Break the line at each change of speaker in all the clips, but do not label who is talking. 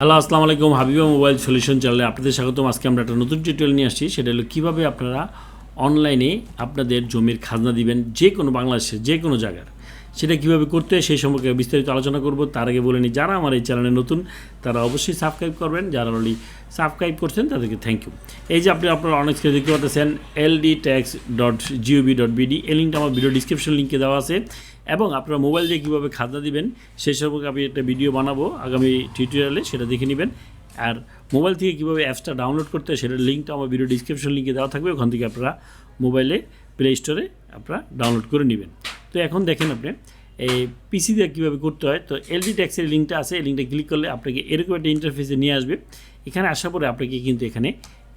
Hello, আসসালামু আলাইকুম। Habiba mobile solution চ্যানেলে আপনাদের স্বাগতম। আজকে আমরা একটা নতুন টিউটোরিয়াল নিয়ে আসছি। সেটা হলো কীভাবে আপনারা অনলাইনে আপনাদের জমির খাজনা দিবেন যে কোনো বাংলাদেশের যে কোনো জায়গার। সেটা কীভাবে করতে সেই সম্পর্কে বিস্তারিত আলোচনা করব। তার আগে বলে নিই, যারা আমার এই চ্যানেলে নতুন, তারা অবশ্যই সাবস্ক্রাইব করবেন। যারা অলরেডি সাবস্ক্রাইব করছেন, তাদেরকে থ্যাংক ইউ এই যে আপনি আপনারা অনেক স্ক্রিনে দেখতে পাচ্ছেন LD tax dot GOB dot BD এই লিঙ্কটা আমার ভিডিও ডিসক্রিপশন লিঙ্কে দেওয়া আছে। এবং আপনারা মোবাইল দিয়ে কীভাবে খাজনা দিবেন, সেই সম্পর্কে আমি একটা ভিডিও বানাবো আগামী টিউটোরিয়ালে সেটা দেখে নেবেন। আর মোবাইল থেকে কীভাবে অ্যাপসটা ডাউনলোড করতে হয়, সেটার লিঙ্কটা আমার ভিডিও ডিসক্রিপশন লিঙ্কে দেওয়া থাকবে। ওখান থেকে আপনারা মোবাইলে প্লে স্টোরে আপনারা ডাউনলোড করে নেবেন। তো এখন দেখেন আপনি, এই পিসি দিয়ে কীভাবে করতে হয়, তো এলডি ট্যাক্সের লিঙ্কটা আছে, এই লিঙ্কটা ক্লিক করলে আপনাকে এরকম একটা ইন্টারফেসে নিয়ে আসবে। এখানে আসার পরে আপনাকে কিন্তু এখানে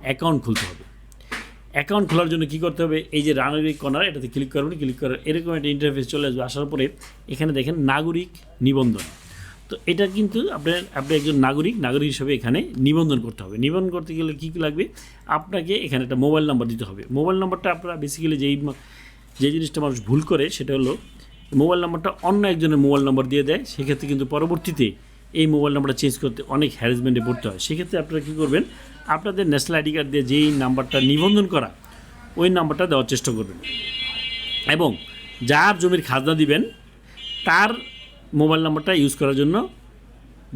অ্যাকাউন্ট খুলতে হবে। অ্যাকাউন্ট খোলার জন্য কী করতে হবে, এই যে রানারি কর্নার এটাতে ক্লিক করবেন ক্লিক করার এরকম একটা ইন্টারফেস চলে আসবে। আসার পরে এখানে দেখেন নাগরিক নিবন্ধন। তো এটা কিন্তু আপনার, আপনি একজন নাগরিক নাগরিক হিসেবে এখানে নিবন্ধন করতে হবে। নিবন্ধন করতে গেলে কী কী লাগবে, আপনাকে এখানে একটা মোবাইল নাম্বার দিতে হবে। মোবাইল নাম্বারটা আপনারা বেসিক্যালি যেই যে জিনিসটা মানুষ ভুল করে, সেটা হলো মোবাইল নাম্বারটা অন্য একজনের মোবাইল নাম্বার দিয়ে দেয়। সেক্ষেত্রে কিন্তু পরবর্তীতে এই মোবাইল নাম্বারটা চেঞ্জ করতে অনেক হ্যারাসমেন্টে পড়তে হয়। সেক্ষেত্রে আপনারা কী করবেন? আপনাদের ন্যাশনাল আইডি কার্ড দিয়ে যেই নাম্বারটা নিবন্ধন করা, ওই নাম্বারটা দেওয়ার চেষ্টা করবেন। এবং যার জমির খাজনা দিবেন, তার মোবাইল নাম্বারটা ইউজ করার জন্য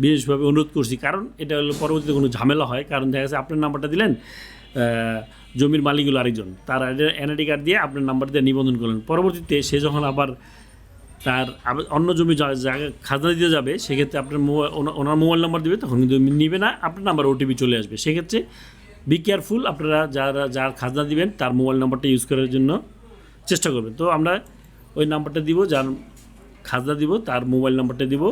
বিশেষভাবে অনুরোধ করছি। কারণ এটা হলো পরবর্তীতে কোনো ঝামেলা হয়। কারণ দেখা যাচ্ছে আপনার নাম্বারটা দিলেন জমির মালিক হলো আরেকজন। তার এনআইডি কার্ড দিয়ে আপনার নাম্বার দিয়ে নিবন্ধন করলেন। পরবর্তীতে সে যখন আবার তার অন্য জমি জায়গা খাজনা দিতে যাবে, সেক্ষেত্রে আপনার মোবাইল ওনার মোবাইল নাম্বার দেবে, তখন কিন্তু নিবে না, আপনার নাম্বার ওটিপি চলে আসবে। সেক্ষেত্রে বি কেয়ারফুল আপনারা যারা যার খাজনা দিবেন, তার মোবাইল নাম্বারটা ইউজ করার জন্য চেষ্টা করবেন। তো আমরা ওই নাম্বারটা দিব, যার খাজনা দিব, তার মোবাইল নাম্বারটা দিব,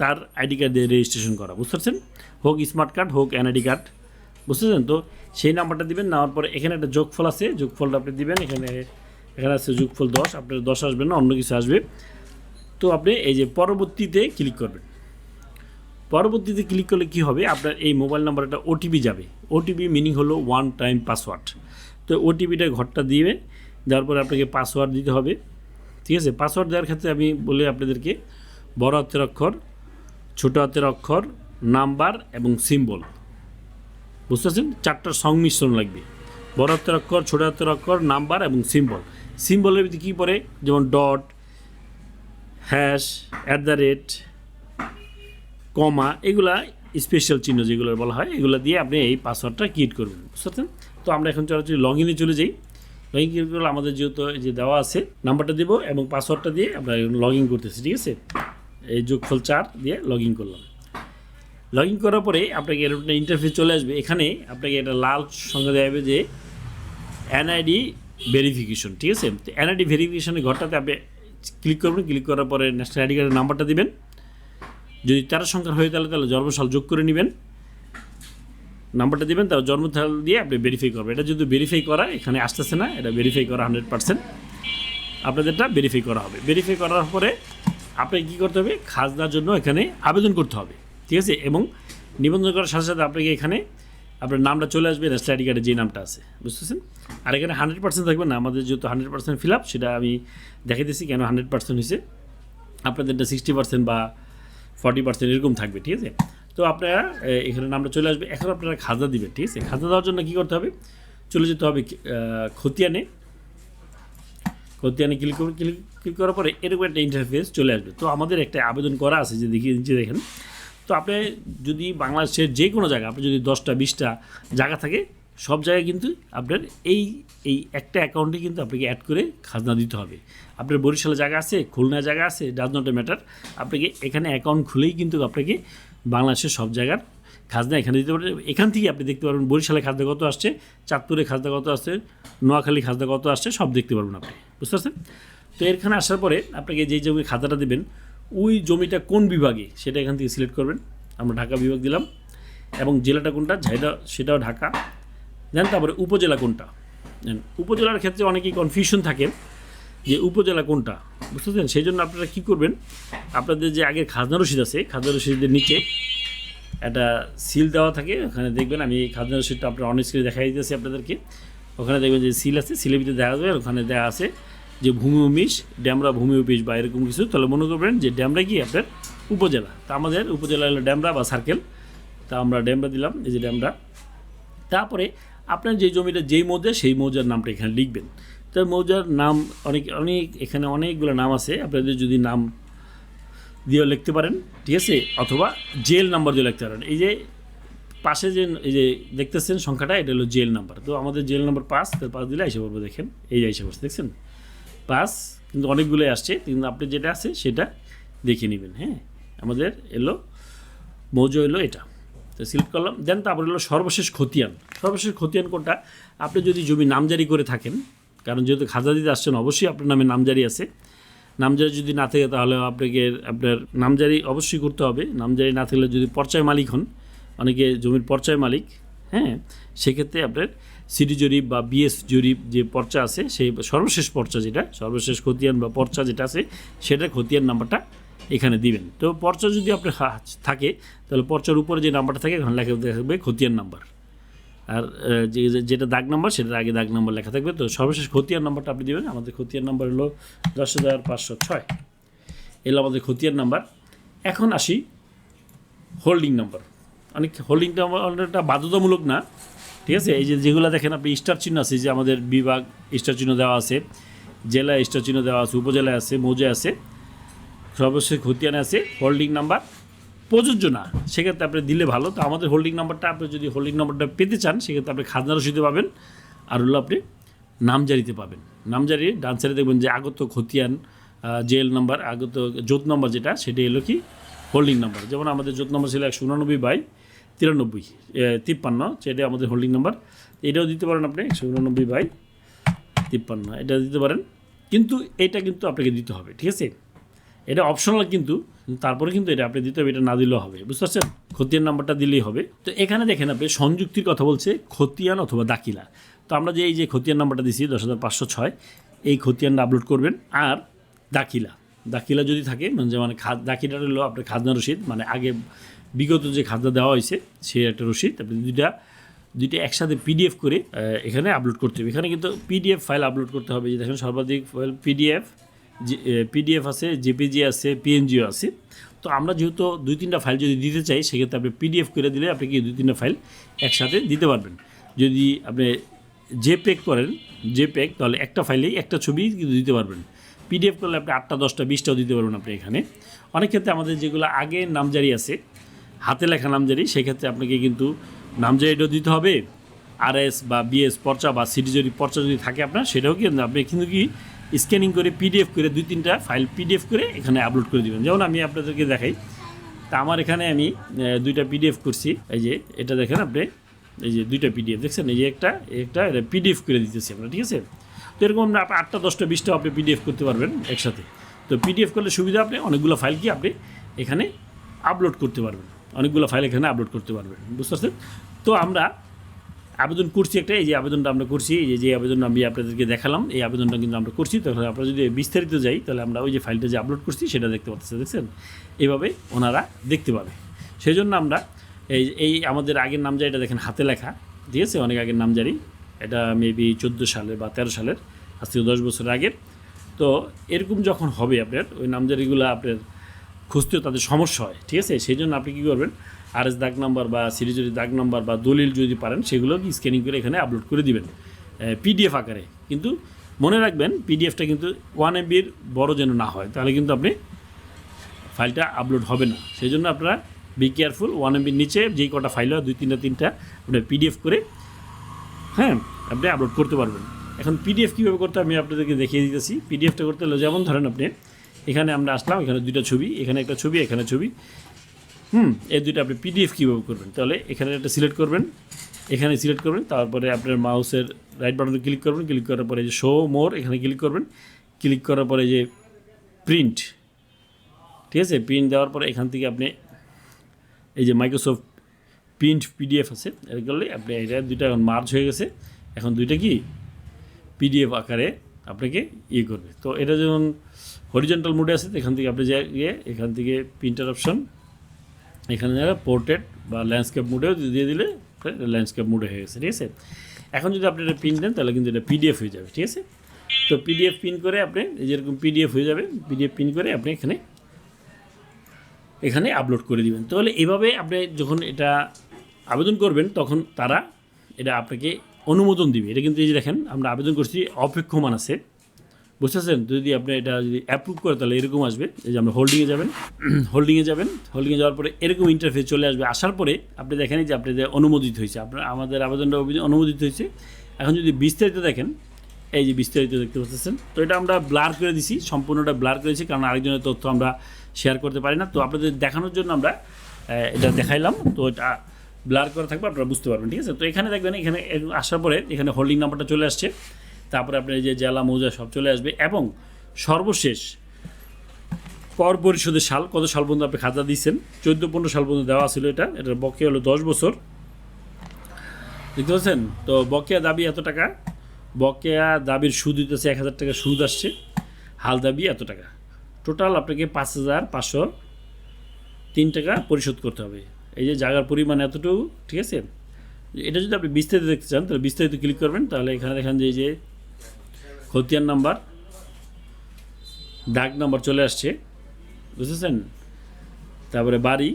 তার আইডি কার্ড দিয়ে রেজিস্ট্রেশন করা। বুঝতে পারছেন? হোক স্মার্ট কার্ড হোক এনআইডি কার্ড। বুঝতেছেন তো? সেই নাম্বারটা দিবেন, নেওয়ার পরে এখানে একটা যোগফল আছে, যোগফলটা আপনি দিবেন, এখানে এখানে আছে যোগফল দশ, আপনার দশ আসবে না, অন্য কিছু আসবে। তো আপনি এই যে পরবর্তীতে ক্লিক করবেন। পরবর্তীতে ক্লিক করলে কি হবে? আপনার এই মোবাইল নাম্বারটা ওটিপি যাবে। ওটিপি মিনিং হলো ওয়ান টাইম পাসওয়ার্ড তো ওটিপিটা ঘরটা দিয়ে দেওয়ার পরে আপনাকে পাসওয়ার্ড দিতে হবে। ঠিক আছে? পাসওয়ার্ড দেওয়ার ক্ষেত্রে আমি বলি আপনাদেরকে বড় হাতের অক্ষর, ছোট হাতের অক্ষর, নাম্বার এবং সিম্বল বুঝতে পারছেন চারটার সংমিশ্রণ লাগবে। বড় হাতের অক্ষর, ছোট হাতের অক্ষর, নাম্বার এবং সিম্বল। সিম্বলের ভিতরে কী পড়ে? যেমন dot, hash, at the rate, comma, এগুলা স্পেশাল চিহ্ন যেগুলো বলা হয়, এগুলো দিয়ে আপনি এই পাসওয়ার্ডটা ক্রিয়েট করবেন। বুঝতে পারছেন তো আমরা এখন চলাচল লগ ইনে চলে যাই। লগ ইন করলে আমাদের যেহেতু এই যে দেওয়া আছে, নাম্বারটা দেবো এবং পাসওয়ার্ডটা দিয়ে আমরা লগ ইন করতেছি, ঠিক আছে? এই যোগফল চার দিয়ে লগ ইন করলাম। লগ ইন করার পরে আপনাকে এরকম একটা ইন্টারফেস চলে আসবে। এখানে আপনাকে একটা লাল সঙ্গে দেওয়া হবে যে এনআইডি ভেরিফিকেশন ঠিক আছে? তো এনআইডি ভেরিফিকেশনের ঘরটাতে আপনি ক্লিক করবেন। ক্লিক করার পরে ন্যাশনাল আইডি কার্ডের নাম্বারটা দেবেন। যদি তেরো সংখ্যার হয়ে তাহলে তাহলে জন্মসাল যোগ করে নেবেন। নাম্বারটা দেবেন তার জন্মসাল দিয়ে আপনি ভেরিফাই করবেন। এটা যদি ভেরিফাই করা, এখানে আসতেছে না, এটা ভেরিফাই করা হান্ড্রেড পার্সেন্ট আপনাদেরটা ভেরিফাই করা হবে। ভেরিফাই করার পরে আপনাকে কী করতে হবে? খাজনার জন্য এখানে আবেদন করতে হবে। ঠিক আছে? এবং নিবন্ধন করার সাথে সাথে আপনাকে এখানে আপনার নামটা চলে আসবে ন্যাশনাল আইডি কার্ডে যে নামটা আছে, বুঝতেছেন? আর এখানে হান্ড্রেড পার্সেন্ট থাকবে না, আমাদের যেহেতু হান্ড্রেড পার্সেন্ট ফিল আপ সেটা আমি দেখাইতেছি কেন হান্ড্রেড পার্সেন্ট হয়েছে। আপনাদেরটা সিক্সটি পার্সেন্ট বা ফর্টি পার্সেন্ট এরকম থাকবে, ঠিক আছে? তো আপনারা এখানে নামটা চলে আসবে। এখন আপনারা খাজনা দিবেন, ঠিক আছে? খাজনা দেওয়ার জন্য কী করতে হবে? চলে যেতে হবে খতিয়ানে। খতিয়ানে ক্লিক ক্লিক করার পরে এরকম একটা ইন্টারফেস চলে আসবে। তো আমাদের একটা আবেদন করা আছে, যে দেখিয়ে দিচ্ছি, দেখেন। তো আপনি যদি বাংলাদেশের যে কোনো জায়গা আপনি যদি দশটা, বিশটা জায়গা থাকে, সব জায়গায় কিন্তু আপনার এই এই একটা অ্যাকাউন্টে কিন্তু আপনাকে অ্যাড করে খাজনা দিতে হবে। আপনার বরিশালে জায়গা আছে খুলনা জায়গা আছে ডাজ নট এ ম্যাটার আপনাকে এখানে অ্যাকাউন্ট খুলেই কিন্তু আপনাকে বাংলাদেশের সব জায়গার খাজনা এখানে দিতে পারবেন। এখান থেকে আপনি দেখতে পারবেন বরিশালে খাজনা কত আসছে, চাঁদপুরে খাজনা কত আসছে, নোয়াখালী খাজনা কত আসছে, সব দেখতে পারবেন আপনি। বুঝতে পারছেন? তো এখানে আসার পরে আপনাকে যেই জমি খাতাটা দেবেন ওই জমিটা কোন বিভাগে, সেটা এখান থেকে সিলেক্ট করবেন। আমরা ঢাকা বিভাগ দিলাম। এবং জেলাটা কোনটা? সেটা সেটাও ঢাকা। দেন তারপরে উপজেলা কোনটা? উপজেলার ক্ষেত্রে অনেকেই কনফিউশন থাকে যে উপজেলা কোনটা? বুঝতেছেন? সেই জন্য আপনারা কী করবেন? আপনাদের যে আগের খাজনা রসিদ আছে, খাজনা রসিদের নিচে একটা সিল দেওয়া থাকে। ওখানে দেখবেন, আমি এই খাজনা রসিদটা আপনার অন স্ক্রিনে দেখাই দিতেছি আপনাদেরকে। ওখানে দেখবেন যে সিল আছে সিলের ভিতরে দেখা যাবে ওখানে দেওয়া আছে। যে ভূমি অফিস ড্যামরা ভূমি অফিস বা এরকম কিছু, তাহলে মনে করবেন যে ড্যামরা কি আপনার উপজেলা। তা আমাদের উপজেলা হলো ড্যামরা বা সার্কেল তা আমরা ড্যামরা দিলাম, এই যে ড্যামরা। তারপরে আপনার যে জমিটা, যেই মৌজা, সেই মৌজার নামটা এখানে লিখবেন। তো মৌজার নাম অনেক অনেক, এখানে অনেকগুলো নাম আছে, আপনাদের যদি নাম দিয়েও লিখতে পারেন, ঠিক আছে? অথবা জেল নাম্বার দিয়ে লিখতে পারেন। এই যে পাশে যে, এই যে দেখতেছেন সংখ্যাটা, এটা হলো জেল নাম্বার। তো আমাদের জেল নাম্বার পাঁচ, তার পাঁচ দিলে এসে পড়ব, দেখেন। এই যে পড়ছে, দেখছেন? পাঁচ কিন্তু অনেকগুলোই আসছে, কিন্তু আপনি যেটা আছে সেটা দেখে নেবেন হ্যাঁ? আমাদের এলো, মৌজো এলো এটা। তো সিলেক্ট করলাম দেন তারপর হলো সর্বশেষ খতিয়ান। সর্বশেষ খতিয়ান কোনটা? আপনি যদি জমি নামজারি করে থাকেন, কারণ যেহেতু খাজা দিতে আসছেন, অবশ্যই আপনার নামে নামজারি আছে। নামজারি যদি না থাকে, তাহলে আপনাকে, আপনার নামজারি অবশ্যই করতে হবে। নামজারি না থাকলে যদি পর্চায় মালিক হন, অনেকে জমির পর্চায় মালিক হ্যাঁ? সেক্ষেত্রে আপনার সিটি জরিপ বা বিএস জরিপ যে পর্চা আছে, সেই সর্বশেষ পর্চা যেটা, সর্বশেষ খতিয়ান বা পর্চা যেটা আছে, সেটা খতিয়ান নাম্বারটা এখানে দিবেন। তো পর্চা যদি আপনার থাকে, তাহলে পর্চার উপরে যে নাম্বারটা থাকে এখানে লেখা থাকবে খতিয়ান নাম্বার। আর যেটা দাগ নাম্বার, সেটার আগে দাগ নাম্বার লেখা থাকবে। তো সর্বশেষ খতিয়ান নাম্বারটা আপনি দেবেন। আমাদের খতিয়ান নাম্বার হলো দশ হাজার পাঁচশো ছয়। এলো আমাদের খতিয়ান নাম্বার। এখন আসি হোল্ডিং নাম্বার। অনেক হোল্ডিং নাম্বারটা বাধ্যতামূলক না। ঠিক আছে? এই যে যেগুলো দেখেন আপনি স্টার চিহ্ন আছে যে আমাদের বিভাগ স্টার চিহ্ন দেওয়া আছে জেলায় স্টার চিহ্ন দেওয়া আছে, উপজেলায় আছে মৌজায় আছে, সর্বশেষ খতিয়ানে আছে হোল্ডিং নাম্বার প্রযোজ্য না। সেক্ষেত্রে আপনি দিলে ভালো। তো আমাদের হোল্ডিং নাম্বারটা আপনি যদি হোল্ডিং নাম্বারটা পেতে চান, সেক্ষেত্রে আপনি খাজনা রসিদে পাবেন, আর হলো আপনি নামজারিতে পাবেন। নামজারি, ডান দেখবেন যে আগত খতিয়ান জেল নাম্বার আগত জোত নাম্বার যেটা, সেটা এলো কি হোল্ডিং নাম্বার যেমন আমাদের জোত নাম্বার ছিল একশো উনানব্বই বাই তিরানব্বই তিপ্পান্ন সেটা আমাদের হোল্ডিং নাম্বার এটাও দিতে পারেন আপনি একশো উনানব্বই বাই তিপ্পান্ন, এটা দিতে পারেন। কিন্তু এটা কিন্তু আপনাকে দিতে হবে, ঠিক আছে? এটা অপশনাল কিন্তু, তারপরে কিন্তু এটা আপনি দিতে হবে, এটা না দিলেও হবে, বুঝতে পারছেন? খতিয়ান নাম্বারটা দিলেই হবে। তো এখানে দেখেন আপনি, সংযুক্তির কথা বলছে খতিয়ান অথবা দাখিলা। তো আমরা যে এই যে খতিয়ান নাম্বারটা দিছি, দশ হাজার পাঁচশো ছয়, এই খতিয়ানটা আপলোড করবেন। আর দাখিলা দাখিলা যদি থাকে মানে মানে খাদ দাখিলাটা হলো আপনার খাজনা রসিদ মানে আগে বিগত যে খাজনা দেওয়া হয়েছে, সে একটা রসিদ, আপনি দুইটা দুইটা একসাথে পিডিএফ করে এখানে আপলোড করতে হবে। এখানে কিন্তু পিডিএফ ফাইল আপলোড করতে হবে। যে দেখেন সর্বাধিক ফাইল পিডিএফ পিডিএফ আছে জেপিজি আছে পিএনজিও আছে। তো আমরা যেহেতু দুই তিনটা ফাইল যদি দিতে চাই, সেক্ষেত্রে আপনি পিডিএফ করে দিলে আপনি কি দুই তিনটা ফাইল একসাথে দিতে পারবেন। যদি আপনি জেপেক করেন জেপেক তাহলে একটা ফাইলেই একটা ছবি কিন্তু দিতে পারবেন। পিডিএফ করলে আপনি আটটা, দশটা, বিশটাও দিতে পারবেন আপনি এখানে। অনেক ক্ষেত্রে আমাদের যেগুলো আগে নামজারি আছে হাতে লেখা নামজারি, সেক্ষেত্রে আপনাকে কিন্তু নামজারিটাও দিতে হবে। আর এস বা বিএস পর্চা বা সিডি যদি পর্চা যদি থাকে আপনার, সেটাও কিন্তু আপনি কিন্তু কি স্ক্যানিং করে পিডিএফ করে দুই তিনটা ফাইল পিডিএফ করে এখানে আপলোড করে দেবেন। যেমন আমি আপনাদেরকে দেখাই, তা আমার এখানে আমি দুইটা পিডিএফ করছি। এই যে, এটা দেখেন আপনি, এই যে দুইটা পিডিএফ দেখছেন? এই যে একটা একটা, এটা পিডিএফ করে দিতেছি আমরা, ঠিক আছে? তো এরকম আমরা আটটা, দশটা, বিশটা আপনি পিডিএফ করতে পারবেন একসাথে। তো পিডিএফ করলে সুবিধা আপনি, অনেকগুলো ফাইল কি আপনি এখানে আপলোড করতে পারবেন। অনেকগুলো ফাইল এখানে আপলোড করতে পারবেন বুঝতে পারছেন তো আমরা আবেদন করছি একটা, এই যে আবেদনটা আমরা করছি, এই যে যে আবেদনটা আমি আপনাদেরকে দেখালাম, এই আবেদনটা কিন্তু আমরা করছি। তাহলে আমরা যদি বিস্তারিত যাই, তাহলে আমরা ওই যে ফাইলটা যে আপলোড করছি, সেটা দেখতে পাচ্ছি দেখছেন? এইভাবে ওনারা দেখতে পাবে। সেই জন্য আমরা এই এই আমাদের আগের নামজারি এটা দেখেন হাতে লেখা, ঠিক আছে? অনেক আগের নামজারি, এটা মেবি চোদ্দ সালের বা তেরো সালের, আজ থেকে দশ বছর আগের। তো এরকম যখন হবে আপনার, ওই নামজারিগুলো আপনার খুঁজতেও তাদের সমস্যা হয়, ঠিক আছে? সেই জন্য আপনি কী করবেন? আর এস দাগ নাম্বার বা সিরিজ যদি দাগ নাম্বার বা দলিল যদি পারেন, সেগুলো কি স্ক্যানিং করে এখানে আপলোড করে দিবেন পিডিএফ আকারে। কিন্তু মনে রাখবেন পিডিএফটা কিন্তু ওয়ান এমবির বড় যেন না হয়, তাহলে কিন্তু আপনি ফাইলটা আপলোড হবে না। সেই জন্য আপনারা বি কেয়ারফুল ওয়ান এমবির নিচে যেই কটা ফাইল হয়, দুই, তিনটা তিনটা আপনি পিডিএফ করে হ্যাঁ আপনি আপলোড করতে পারবেন। এখন পিডিএফ কীভাবে করতে আমি আপনাদেরকে দেখিয়ে দিতেছি। পিডিএফটা করতে হলে যেমন ধরেন আপনি এখানে আমরা আসলাম, এখানে দুইটা ছবি, এখানে একটা ছবি, এখানে ছবি। হুম, এই দুইটা আপনি পিডিএফ কীভাবে করবেন? তাহলে এখানে একটা সিলেক্ট করবেন, এখানে সিলেক্ট করবেন, তারপরে আপনার মাউসের রাইট বাটনে ক্লিক করবেন ক্লিক করার পরে যে শো মোর এখানে ক্লিক করবেন। ক্লিক করার পরে যে প্রিন্ট ঠিক আছে? প্রিন্ট দেওয়ার পরে এখান থেকে আপনি এই যে মাইক্রোসফট প্রিন্ট পিডিএফ আছে, এর করলে আপনি এটা দুইটা এখন মার্জ হয়ে গেছে। এখন দুইটা কি? পিডিএফ আকারে আপনাকে ইয়ে করবে। তো এটা যেমন হরিজেন্টাল মোডে আছে, এখান থেকে আপনি যে গিয়ে এখান থেকে প্রিন্টার অপশন এখানে যারা পোর্ট্রেট বা ল্যান্ডস্কেপ মোডেও দিয়ে দিলে ল্যান্ডস্কেপ মোডে হয়ে গেছে, ঠিক আছে? এখন যদি আপনি এটা প্রিন্ট দেন, তাহলে কিন্তু এটা পিডিএফ হয়ে যাবে, ঠিক আছে? তো পিডিএফ প্রিন্ট করে আপনি যেরকম পিডিএফ হয়ে যাবে পিডিএফ প্রিন্ট করে আপনি এখানে এখানে আপলোড করে দিবেন। তাহলে এভাবে আপনি যখন এটা আবেদন করবেন, তখন তারা এটা আপনাকে অনুমোদন দিবে। এটা কিন্তু এই যে দেখেন, আমরা আবেদন করছি, অপেক্ষমান আছে। বুঝতেছেন? যদি আপনি এটা যদি অ্যাপ্রুভ করে, তাহলে এরকম আসবে। এই যে আমরা হোল্ডিংয়ে যাবেন হোল্ডিংয়ে যাবেন। হোল্ডিংয়ে যাওয়ার পরে এরকম ইন্টারফেস চলে আসবে। আসার পরে আপনি দেখেন যে আপনাদের অনুমোদিত হয়েছে। আপনার, আমাদের আবেদনটা অনুমোদিত হয়েছে। এখন যদি বিস্তারিত দেখেন, এই যে বিস্তারিত দেখতে পাচ্ছেন, তো এটা আমরা ব্লার করে দিছি। সম্পূর্ণটা ব্লার করে করেছি, কারণ আরেকজনের তথ্য আমরা শেয়ার করতে পারি না। তো আপনাদের দেখানোর জন্য আমরা এটা দেখাইলাম। তো এটা ব্লার করা থাকবে, আপনারা বুঝতে পারবেন, ঠিক আছে? তো এখানে দেখবেন, এখানে আসার পরে এখানে হোল্ডিং নাম্বারটা চলে আসছে। তারপরে আপনার যে জেলা মৌজা সব চলে আসবে এবং সর্বশেষ কর পরিশোধের সাল, কত সাল পর্যন্ত আপনি খাজা দিয়েছেন? চোদ্দ, পনেরো সাল পর্যন্ত দেওয়া ছিল এটা এটার বকেয়া হলো দশ বছর। দেখতে পাচ্ছেন? তো বকেয়া দাবি এত টাকা, বকেয়া দাবির সুদ দিতেছে এক হাজার টাকা, সুদ আসছে। হাল দাবি এত টাকা। টোটাল আপনাকে পাঁচ হাজার পাঁচশো তিন টাকা পরিশোধ করতে হবে। এই যে জায়গার পরিমাণ এতটুকু, ঠিক আছে? এটা যদি আপনি বিস্তারিত দেখতে চান, তাহলে বিস্তারিত ক্লিক করবেন, তাহলে এখানে দেখেন যে এই যে খতিয়ান নাম্বার ডাক নাম্বার চলে আসছে, বুঝেছেন? তারপরে বাড়ি,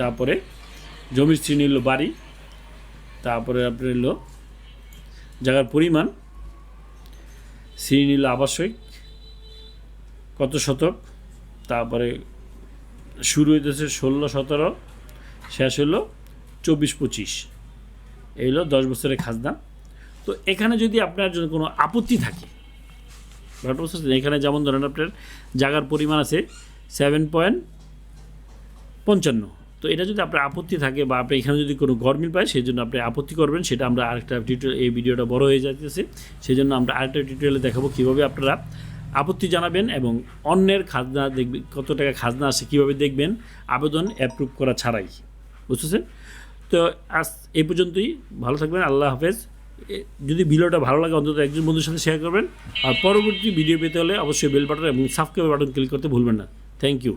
তারপরে জমির শ্রেণি হলো বাড়ি, তারপরে আপনার হলো জায়গার পরিমাণ, শ্রেণি হলো আবাসিক, কত শতক, তারপরে শুরু হইতেছে ষোলো, সতেরো, শেষ হলো চব্বিশ, পঁচিশ। এই হলো দশ বছরের খাজনা। তো এখানে যদি আপনার জন্য কোনো আপত্তি থাকে এখানে যেমন ধরেন আপনার জায়গার পরিমাণ আছে সেভেন পয়েন্ট পঞ্চান্ন। তো এটা যদি আপনার আপত্তি থাকে বা আপনি এখানে যদি কোনো গরমিল পায়, সেই জন্য আপনি আপত্তি করবেন। সেটা আমরা আরেকটা টিউটোরিয়াল এই ভিডিওটা বড় হয়ে যাচ্ছে সেই জন্য আমরা আরেকটা টিউটোরিয়ালে দেখাবো কীভাবে আপনারা আপত্তি জানাবেন এবং অন্যের খাজনা দেখবেন কত টাকা খাজনা আসে কীভাবে দেখবেন, আবেদন অ্যাপ্রুভ করা ছাড়াই। বুঝতেছেন? তো আজ এই পর্যন্তই। ভালো থাকবেন, আল্লাহ হাফেজ। যদি ভিডিওটা ভালো লাগে, অন্তত একজন বন্ধুর সাথে শেয়ার করবেন। আর পরবর্তী ভিডিও পেতে হলে অবশ্যই বেল বাটন এবং সাবস্ক্রাইব বাটন ক্লিক করতে ভুলবেন না। Thank you